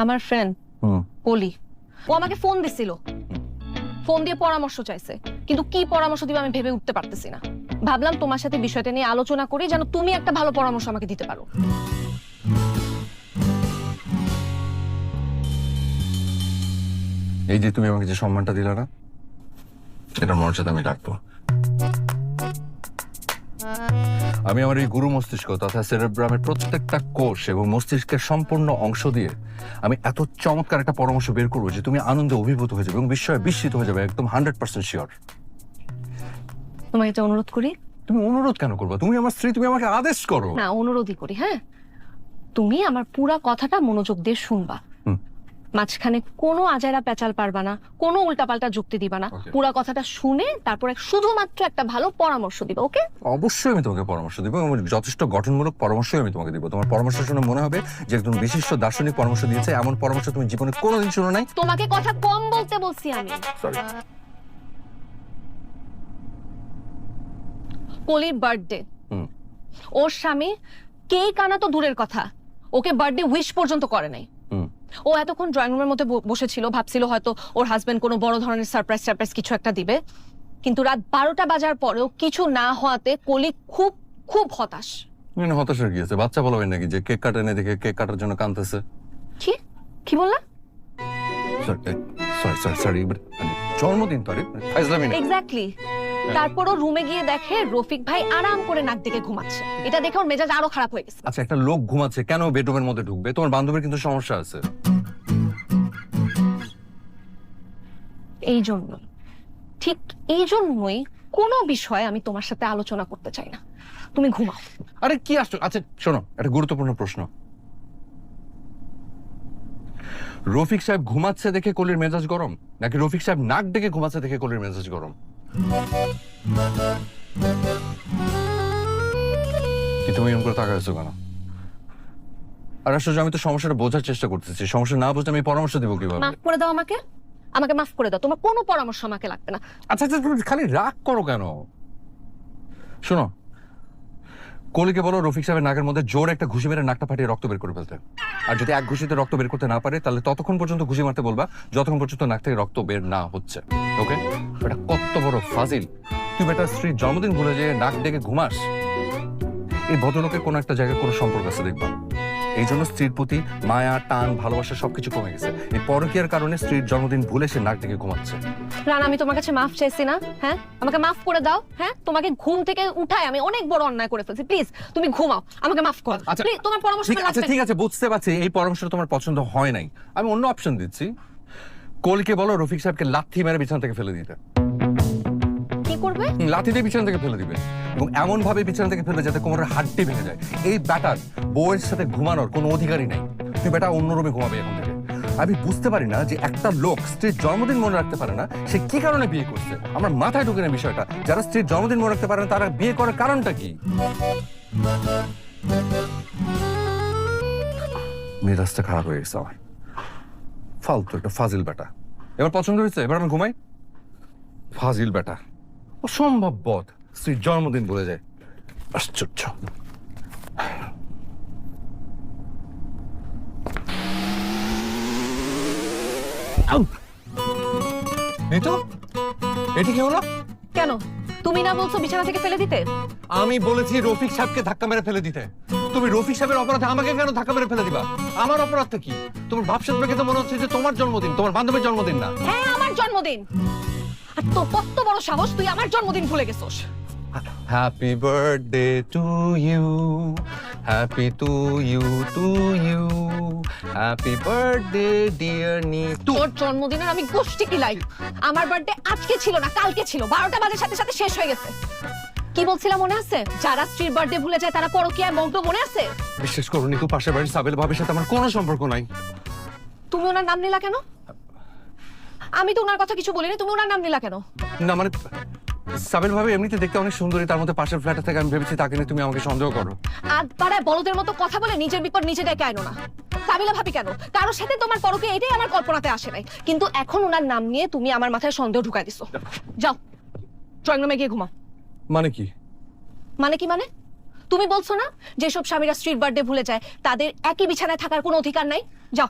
আমার ফ্রেন্ড কলি ও আমাকে ফোন দিছিল। ফোন দিয়ে পরামর্শ চাইছে। কিন্তু কি পরামর্শ দিবে আমি ভেবে উঠতে পারতেছি না। ভাবলাম তোমার সাথে বিষয়টা নিয়ে আলোচনা করি যেন তুমি একটা ভালো পরামর্শ আমাকে দিতে পারো। এই যে তুমি আমাকে যে সম্মানটা দিলে না সেটা মর্যাদা আমি রাখব। আমি আমার এই গুরু মস্তিষ্ক তথা সেরেব্রামের প্রত্যেকটা কোষ এবং মস্তিষ্কের সম্পূর্ণ অংশ দিয়ে আমি এত চমৎকার একটা পরামর্শ বের করব যে তুমি আনন্দে অভিভূত হয়ে যাবে এবং বিস্ময়ে বিস্মিত হয়ে যাবে একদম হান্ড্রেড পার্সেন্ট শিওর। তোমাকে এটা অনুরোধ করি। তুমি অনুরোধ কেন করবে? তুমি আমার স্ত্রী তুমি আমাকে আদেশ করো। না অনুরোধই করি হ্যাঁ? তুমি আমার পুরা কথাটা মনোযোগ দিয়ে শুনবা। মাঝখানে কোনো আজাইরা পেঁচাল পারবা না কোনো উল্টাপাল্টা যুক্তি দিবা না. পুরা কথাটা শুনে তারপরে শুধুমাত্র একটা ভালো পরামর্শ দিবা ওকে? অবশ্যই আমি তোমাকে পরামর্শ দিব এবং যথেষ্ট গঠনমূলক পরামর্শই আমি তোমাকে দিব। তোমার পরামর্শ শুনে মনে হবে যে একজন বিশিষ্ট দার্শনিক পরামর্শ দিয়েছে। এমন পরামর্শ তুমি জীবনে কোনোদিন শুনো নাই। তোমাকে কথা কম বলতে বলছি আমি। সরি কলির বার্থডে হুম। ওর স্বামী কেক আনা তো দূরের কথা। ওকে বার্থডে উইশ পর্যন্ত করে নাই। ও এতক্ষণ ড্রয়িং রুমের মধ্যে বসেছিল ভাবছিল হয়তো ওর হাজবেন্ড কোনো বড় ধরনের সারপ্রাইজ সারপ্রাইজ কিছু একটা দিবে। কিন্তু রাত বারোটা বাজার পরেও কিছু না হওয়াতে কলি খুব খুব হতাশ। মানে হতাশা গিয়েছে। বাচ্চা বলবে নাকি যে কেক কাটে দেখে কেক কাটার জন্য কাঁদতেছে? কি? কি বললা? সরি সরি সরি জন্মদিন তো আরে ফাইজলামি এক্স্যাক্টলি তারপরও রুমে গিয়ে দেখে রফিক ভাই আরাম করে নাক দিকে ঘুমাচ্ছে। এটা দেখে ওর মেজাজ আরও খারাপ হয়ে গেছে। আচ্ছা একটা লোক ঘুমাচ্ছে কেন বেডরুমের মধ্যে ঢুকবে? তোমার বান্ধবীর কিন্তু সমস্যা আছে। এই জন্য ঠিক এই জন্যই কোনো বিষয়ে আমি তোমার সাথে আলোচনা করতে চাই না। তুমি ঘুমাও। আরে কি আসছো আচ্ছা শোনো একটা গুরুত্বপূর্ণ প্রশ্ন। রফিক সাহেব ঘুমাচ্ছে দেখে কলির মেজাজ গরম? নাকি রফিক সাহেব নাক ডেকে ঘুমাচ্ছে দেখে কলির মেজাজ গরম? কি তুমি এরকম করে তাকাইছো কেন? আর আসলে আমি তো সমস্যাটা বোঝার চেষ্টা করতেছি সমস্যা না বুঝতে আমি পরামর্শ দিব কীভাবে? মাফ করে দাও আমাকে। আমাকে মাফ করে দাও তোমার কোনো পরামর্শ আমাকে লাগবে না। আচ্ছা আচ্ছা তুমি খালি রাগ করো কেন? শোনো কলিকে বলো রফিক সাহেবের নাকের মধ্যে জোর একটা ঘুষি মেরে নাকটা ফাটিয়ে রক্ত বের করে ফেলতে। আর যদি এক ঘুষিতে রক্ত বের করতে না পারে, তাহলে ততক্ষণ পর্যন্ত ঘুষি মারতে বলবা, যতক্ষণ পর্যন্ত নাক থেকে রক্ত বের না হচ্ছে। ওকে? এটা কত বড় ফাজিল। তুই বেটার স্ত্রীর জন্মদিন ভুলে যে নাক ডেকে ঘুমাস। এই ভদ্রলোকের কোনো একটা জায়গায় কোনো সম্পর্ক আছে, দেখবা। এই জন্য স্ত্রীর প্রতি মায়া টান ভালোবাসা সবকিছু কমে গেছে। এই পরকীয়ার কারণে স্ত্রীর জন্মদিন ভুলে সে নাক ডেকে ঘুমাচ্ছে। রান আমি তোমার কাছে মাফ চাইছি না হ্যাঁ? আমাকে মাফ করে দাও হ্যাঁ? তোমাকে ঘুম থেকে উঠায় আমি অনেক বড় অন্যায় করে ফেলছি। প্লিজ তুমি ঘুমাও আমাকে মাফ করো। আচ্ছা, Please, তোমার পরামর্শ ঠিক আছে লাগবে। ঠিক আছে বুঝতে পারছি এই পরামর্শটা তোমার পছন্দ হয় নাই। আমি অন্য অপশন দিচ্ছি। কলকে বলো রফিক সাহেবকে লাথি মেরে বিছানা থেকে ফেলে দিতে। করবে? লাথি দিয়ে থেকে ফেলে দিবে। এবং এমন ভাবে থেকে ফেলে যাতে কোমরের ভেঙে যায়। এই ব্যাটার বউয়ের সাথে ঘুমানোর কোনো অধিকারই নাই। তুই ঘুমাবে এখন থেকে। আমি বুঝতে পারি না যে একটা লোক স্ত্রীর জন্মদিন মনে রাখতে পারে না, সে কি কারণে বিয়ে করছে? আমার মাথায় ঢুকে না বিষয়টা। যারা স্ত্রীর জন্মদিন মনে রাখতে পারে না, তারা বিয়ে করার কারণটা কি? মেজাজটা খারাপ হয়ে গেছে আমার। ফালতু একটা ফাজিল বেটা এবার পছন্দ হয়েছে? এবার আমি ঘুমাই? ফাজিল বেটা অসম্ভব বধ। স্ত্রীর জন্মদিন বলে যায়। আশ্চর্য। এই তো? এটি কি হলো কেন? তুমি না বলছো বিছানা থেকে ফেলে দিতে? আমি বলেছি রফিক সাহেবকে ধাক্কা মেরে ফেলে দিতে। তুমি রফিক সাহেবের অপরাধে আমাকে কেন ধাক্কা মেরে ফেলে দিবা? আমার অপরাধটা কি? তোমার ভাবসাব দেখে তো মনে হচ্ছে যে তোমার জন্মদিন তোমার বান্ধবীর জন্মদিন না। হ্যাঁ আমার জন্মদিন। আর তো কত বড় সাহস তুই আমার জন্মদিন ভুলে গেছোস? Happy birthday to you happy to you to you happy birthday dear Nitu তোর জন্মদিনের আমি গোষ্ঠী কিলাই। আমার বার্থডে আজকে ছিল না কালকে ছিল। বারোটা বাজের সাথে সাথে শেষ হয়ে গেছে। কি বলছিলাম মনে আছে? যারা স্ত্রীর বার্থডে ভুলে যায় তারা পরকীয়ায় মগ্ন মনে আছে? বিশ্বাস করো নিতু পাশের বাড়ির সাবেল ভাবির সাথে আমার কোনো সম্পর্ক নাই। তুমি ওনার নাম নিলা কেন? আমি তো ওনার কথা কিছু বলিনি তুমি ওনার নাম নিলা কেন? না মানে সাবেল ভাবি এমনিতে দেখতে অনেক সুন্দরী তার মধ্যে পাশের ফ্ল্যাটে থেকে আমি ভেবেছি তাকে নিয়ে তুমি আমাকে সন্দেহ করো। আজ পাড়ায় বলদের মতো কথা বলে নিজের বিপদ নিজে ডেকে আনো না। সাবিলা ভাবি কেন? কারোর সাথে তোমার পরকে এটাই আমার কল্পনাতে আসে নাই। কিন্তু এখন ওনার নাম নিয়ে তুমি আমার মাথায় সন্দেহ ঢুকাই দিছো। যাও ড্রয়িং রুমে গিয়ে ঘুমাও। মানে কি? মানে কি মানে? তুমি বলছো না যেসব স্বামীরা স্ট্রিট বার্থডে ভুলে যায় তাদের একই বিছানায় থাকার কোনো অধিকার নাই? যাও।